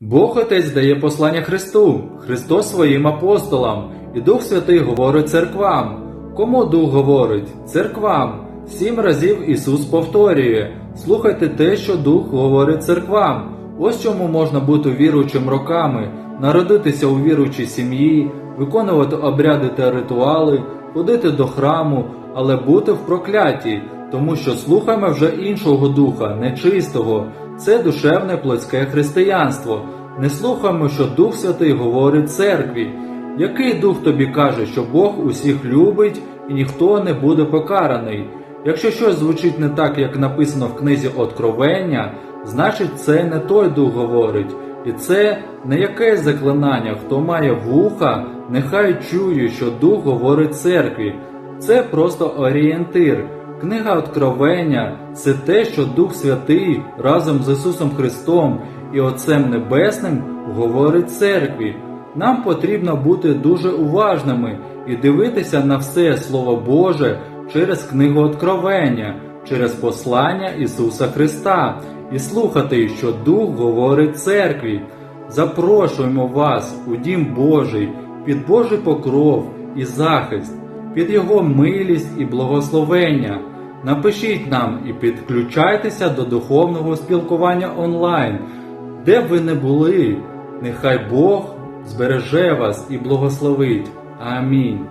Бог Отець дає послання Христу, Христос своїм апостолам, і Дух Святий говорить церквам. Кому Дух говорить? Церквам. Сім разів Ісус повторює: слухайте те, що Дух говорить церквам. Ось чому можна бути віруючим роками, народитися у віруючій сім'ї, виконувати обряди та ритуали, ходити до храму, але бути в прокляті, тому що слухаємо вже іншого духа, нечистого. Це душевне плотське християнство. Не слухаємо, що Дух Святий говорить церкві. Який дух тобі каже, що Бог усіх любить і ніхто не буде покараний? Якщо щось звучить не так, як написано в книзі Откровення, значить це не той дух говорить, і це не якесь заклинання. Хто має вуха, нехай чує, що дух говорить церкві. Це просто орієнтир. Книга Откровення це те, що Дух Святий разом з Ісусом Христом і Отцем Небесним говорить церкві. Нам потрібно бути дуже уважними і дивитися на все Слово Боже через книгу Откровення, через послання Ісуса Христа і слухати, що Дух говорить церкві. Запрошуємо вас у Дім Божий під Божий покров і захист, під Його милість і благословення. Напишіть нам і підключайтеся до духовного спілкування онлайн, де б ви не були. Нехай Бог збереже вас і благословить. Амінь.